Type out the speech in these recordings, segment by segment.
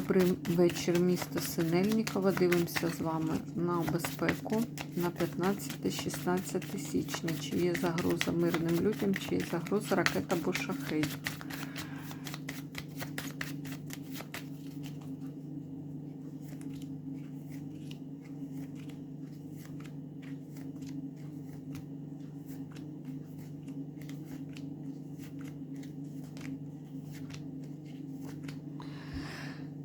Добрий вечір, місто Синельникова. Дивимося з вами на безпеку на 15-16 січня. Чи є загроза мирним людям, чи є загроза ракет або шахедів.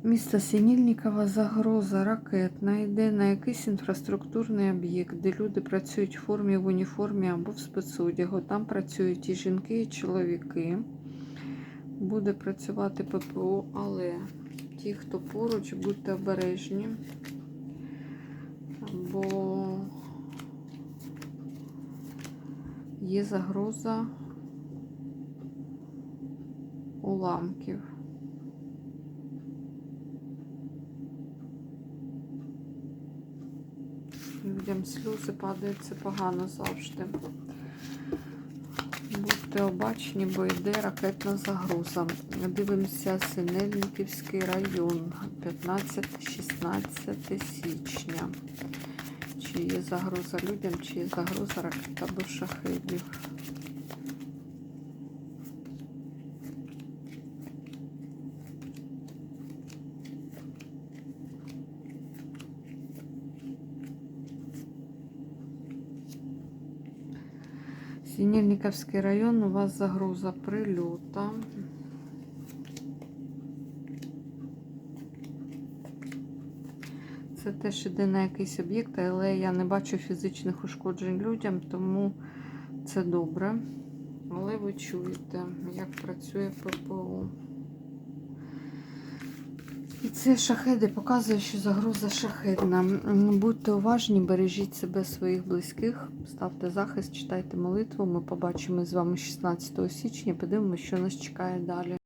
Місто Синільникова загроза ракетна йде на якийсь інфраструктурний об'єкт, де люди працюють в формі, в уніформі або в спецодягу. Там працюють і жінки, і чоловіки. Буде працювати ППО, але ті, хто поруч, будьте обережні, бо є загроза уламків. Людям сльози падають, це погано завжди. Будьте обачні, бо йде ракетна загроза. Дивимося Синельниківський район 15-16 січня. Чи є загроза людям, чи є загроза ракета до шахедів. Синельниковский район, у вас загроза прильота. Це теж іде на якийсь об'єкт, але я не бачу фізичних ушкоджень людям, тому це добре. Але ви чуєте, як працює ППО. І це шахеди показує, що загроза шахедна. Будьте уважні, бережіть себе, своїх близьких, ставте захист, читайте молитву. Ми побачимо з вами 16 січня. Подивимося, що нас чекає далі.